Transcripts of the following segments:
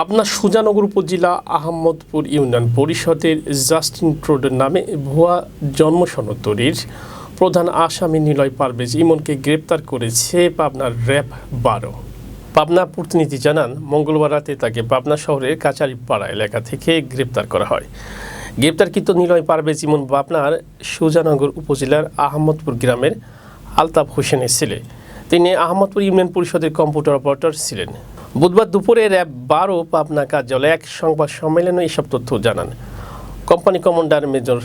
পাবনা সুজানগর উপজেলা আহমদপুর ইউনিয়ন পরিষদের জাস্টিন ট্রোডের নামে ভুয়া জন্মসনদ তৈরির প্রধান আসামি নিলয় পারভেজ ইমনকে গ্রেপ্তার করেছে পাবনার র্যাব বারো। পাবনা প্রতিনিধি জানান, মঙ্গলবার রাতে তাকে পাবনা শহরের কাচারিপাড়া এলাকা থেকে গ্রেপ্তার করা হয়। গ্রেপ্তারকৃত নিলয় পারভেজ ইমন পাবনার সুজানগর উপজেলার আহমদপুর গ্রামের আলতাফ হোসেনের ছেলে। তিনি আহমদপুর ইউনিয়ন পরিষদের কম্পিউটার অপারেটর ছিলেন। বুধবার দুপুরে র্যাব বারো, পাবনা কার্যালয়ে এক সংবাদ সম্মেলনে এসব তথ্য জানান। Company commander major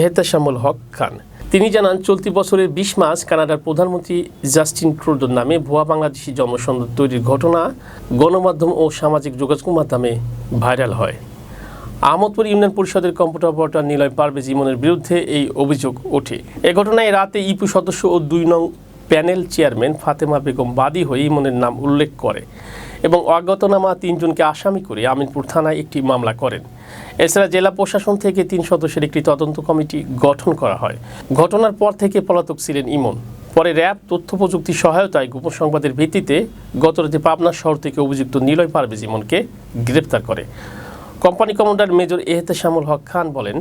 Ehteshamul Haque Khan. তিনি জানান, চলতি বছরের বিশ মাস কানাডার প্রধানমন্ত্রী জাস্টিন ট্রুডোর নামে ভুয়া বাংলাদেশি জন্মসনদ তৈরির ঘটনা গণমাধ্যম ও সামাজিক যোগাযোগ মাধ্যমে ভাইরাল হয়। আহমদপুর ইউনিয়ন পরিষদের কম্পিউটার অপারেটর নিলয় পারভেজ ইমনের বিরুদ্ধে এই অভিযোগ ওঠে। এ ঘটনায় রাতে ইপু সদস্য ও দুই নং প্যানেল চেয়ারম্যান ফাতেমা বেগম বাদী হয়ে ইমনের নাম উল্লেখ করে এবং অজ্ঞাতনামা তিনজনকে আসামি করে আমিনপুর থানায় একটি মামলা করেন। এছাড়া জেলা প্রশাসন থেকে তিন সদস্যের একটি তদন্ত কমিটি গঠন করা হয়। ঘটনার পর থেকে পলাতক ছিলেন ইমন। পরে র্যাব, তথ্য প্রযুক্তি সহায়তায় গোপন সংবাদের ভিত্তিতে গতরাতে পাবনা শহর থেকে অভিযুক্ত নিলয় পারভেজ ইমনকে গ্রেপ্তার করে। Company commander major Ehteshamul Haque Khan বলেন,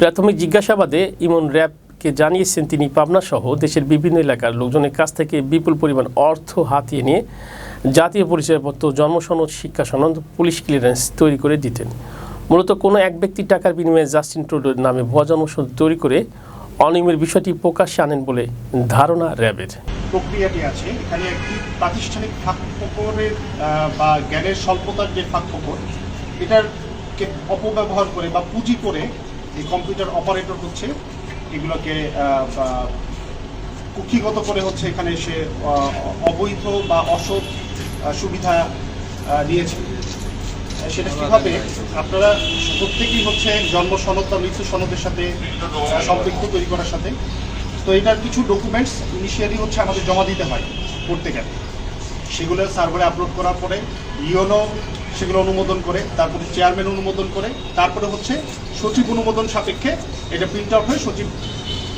প্রাথমিক জিজ্ঞাসাবাদে ইমন র্যাবকে জানিয়েছেন তিনি পাবনা সহ দেশের বিভিন্ন এলাকার লোকজনের কাছ থেকে বিপুল পরিমাণ অর্থ হাতিয়ে নিয়ে জাতীয় পরিচয়পত্র, জন্মসনদ, শিক্ষা সনদ, পুলিশ ক্লিয়ারেন্স তৈরি করে দিতেন। মূলত কোনো এক ব্যক্তির টাকার বিনিময়ে জাস্টিন ট্রুডোর নামে ভুয়া জন্মসনদ তৈরি করে অনিয়মের বিষয়টি প্রকাশ্যে আনেন বলে ধারণা র্যাবের। প্রক্রিয়াটি আছে। এখানে একটি প্রাতিষ্ঠানিক ফাঁক ফোকরের বা জ্ঞানের স্বল্পতার যে ফাঁক ফোকর এটার অপব্যবহার করে বা পুঁজি করে এই কম্পিউটার অপারেটর হচ্ছে। এগুলোকে কুক্ষিগত করে হচ্ছে এখানে সে অবৈধ বা অসৎ সুবিধা নিয়েছে। সেটা কীভাবে? আপনারা প্রত্যেকেই হচ্ছে জন্ম সনদ বা মৃত্যু সনদের সাথে সম্পৃক্ত তৈরি করার সাথে। তো এটার কিছু ডকুমেন্টস ইনিশিয়ালি হচ্ছে আমাদের জমা দিতে হয় করতে গেলে। সেগুলো সার্ভারে আপলোড করার পরে ইওনো সেগুলো অনুমোদন করে, তারপরে চেয়ারম্যান অনুমোদন করে, তারপরে হচ্ছে সচিব অনুমোদন সাপেক্ষে এটা প্রিন্ট আউট হয়ে সচিব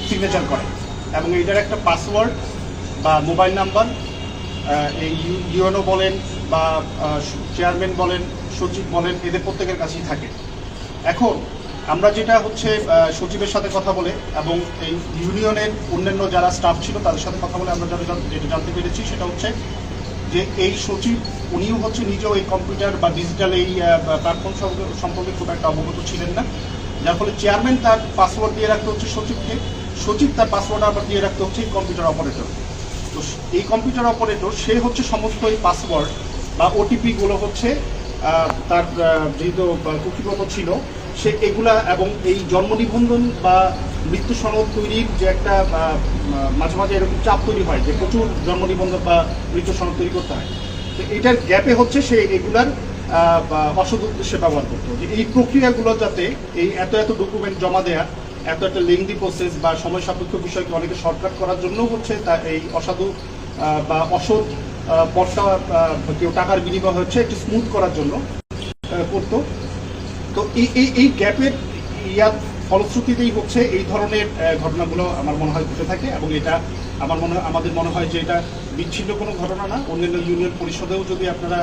সিগনেচার করে। এবং এটার একটা পাসওয়ার্ড বা মোবাইল নাম্বার এই ইউএনও বলেন বা চেয়ারম্যান বলেন, সচিব বলেন, এদের প্রত্যেকের কাছেই থাকে। এখন আমরা যেটা হচ্ছে সচিবের সাথে কথা বলে এবং এই ইউনিয়নের অন্যান্য যারা স্টাফ ছিল তাদের সাথে কথা বলে আমরা যেটা জানতে পেরেছি সেটা হচ্ছে যে এই সচিব, উনিও হচ্ছে নিজেও এই কম্পিউটার বা ডিজিটাল এই প্ল্যাটফর্ম সম্পর্কে খুব একটা অবগত ছিলেন না। যার ফলে চেয়ারম্যান তার পাসওয়ার্ড দিয়ে রাখতে হচ্ছে সচিবকে, সচিব তার পাসওয়ার্ড আবার দিয়ে রাখতে হচ্ছে এই কম্পিউটার অপারেটর তো এই কম্পিউটার অপারেটর সে হচ্ছে সমস্ত এই পাসওয়ার্ড বা ওটিপি গুলো হচ্ছে তার যেহেতু কুকিগত ছিল সে এগুলা এবং এই জন্ম নিবন্ধন বা মৃত্যু সনদ তৈরির যে একটা মাঝে মাঝে এরকম চাপ তৈরি হয় যে প্রচুর জন্ম নিবন্ধন বা মৃত্যু সনদ তৈরি করতে হয়। তো এটার গ্যাপে হচ্ছে সে এগুলার অসৎ উদ্দেশ্যে ব্যবহার করতো যে এই প্রক্রিয়াগুলো যাতে এই এত এত ডকুমেন্ট জমা দেয়া এত একটা লেংদি প্রসেস বা সময় সাপেক্ষ বিষয়কে অনেকে শর্টকাট করার জন্য হচ্ছে তা এই অসাধু বা অসৎ আহ, কেউ টাকার বিনিময় হচ্ছে একটু স্মুথ করার জন্য করতো। তো এই এই গ্যাপের ইয়ার ফলশ্রুতিতেই হচ্ছে এই ধরনের ঘটনাগুলো আমার মনে হয় ঘটে থাকে এবং এটা আমার মনে, আমাদের মনে হয় যে এটা বিচ্ছিন্ন কোনো ঘটনা না। অন্যান্য ইউনিয়ন পরিষদেও যদি আপনারা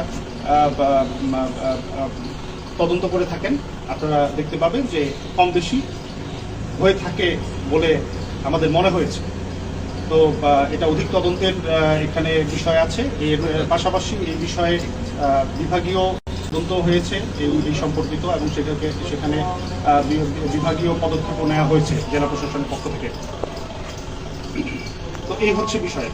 তদন্ত করে থাকেন, আপনারা দেখতে পাবেন যে কম বেশি হয়ে থাকে বলে আমাদের মনে হয়েছে। তো এটা অধিক তদন্তের এখানে বিষয় আছে। এর পাশাপাশি এই বিষয়ে বিভাগীয় তদন্ত হয়েছে এই সম্পর্কিত এবং সেটাকে সেখানে বিভাগীয় পদক্ষেপও নেওয়া হয়েছে জেলা প্রশাসনের পক্ষ থেকে। তো এই হচ্ছে বিষয়।